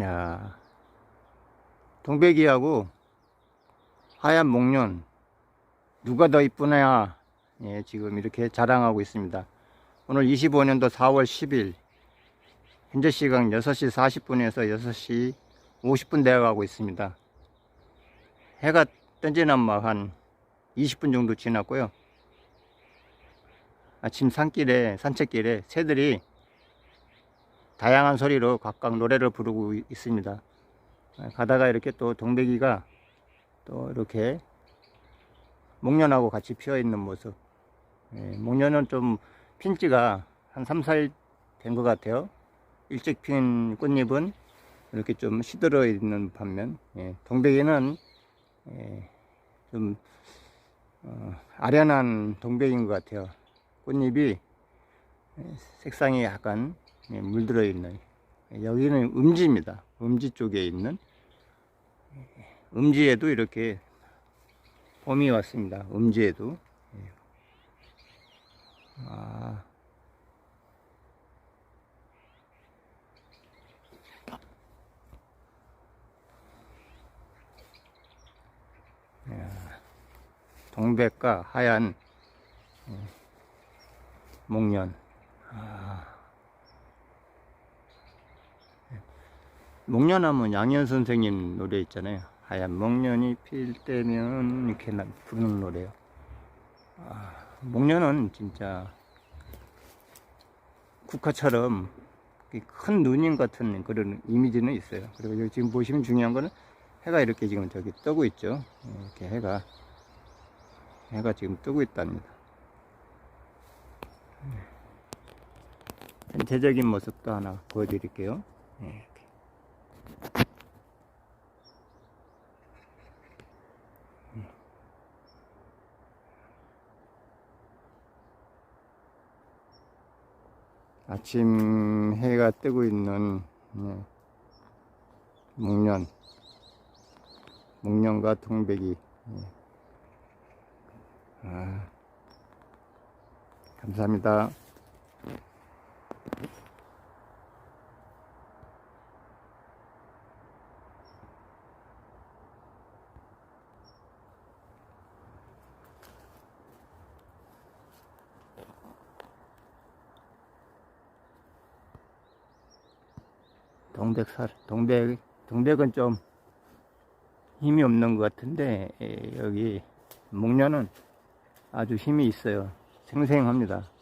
야, 동백이하고 하얀 목련 누가 더 이쁘냐? 예, 지금 이렇게 자랑하고 있습니다. 오늘 25년도 4월 10일 현재 시각 6시 40분에서 6시 50분 되어가고 있습니다. 해가 뜬지는 막한 20분 정도 지났고요. 아침 산길에 산책길에 새들이 다양한 소리로 각각 노래를 부르고 있습니다. 가다가 이렇게 또 동백이가 또 이렇게 목련하고 같이 피어 있는 모습. 예, 목련은 좀 핀지가 한 3, 4일 된 것 같아요. 일찍 핀 꽃잎은 이렇게 좀 시들어 있는 반면, 예, 동백이는 예, 좀 어, 아련한 동백인 것 같아요. 꽃잎이 예, 색상이 약간 예, 물들어 있는 여기는 음지입니다. 음지 쪽에 있는 예, 음지에도 이렇게 봄이 왔습니다. 음지에도 예. 아. 야, 동백과 하얀 예, 목련. 아. 목련하면 양현 선생님 노래 있잖아요. 하얀 목련이 필 때면 이렇게 나- 부르는 노래요. 아, 목련은 진짜 국화처럼 큰 누님 같은 그런 이미지는 있어요. 그리고 지금 보시면 중요한 거는 해가 이렇게 지금 저기 뜨고 있죠. 이렇게 해가 해가 지금 뜨고 있답니다. 전체적인 모습도 하나 보여드릴게요. 네, 이렇게. 아침 해가 뜨고 있는 네, 목련 목련과 동백이 네. 아, 감사합니다. 동백살, 동백, 동백은 좀 힘이 없는 것 같은데, 에, 여기 목련은 아주 힘이 있어요. 생생합니다.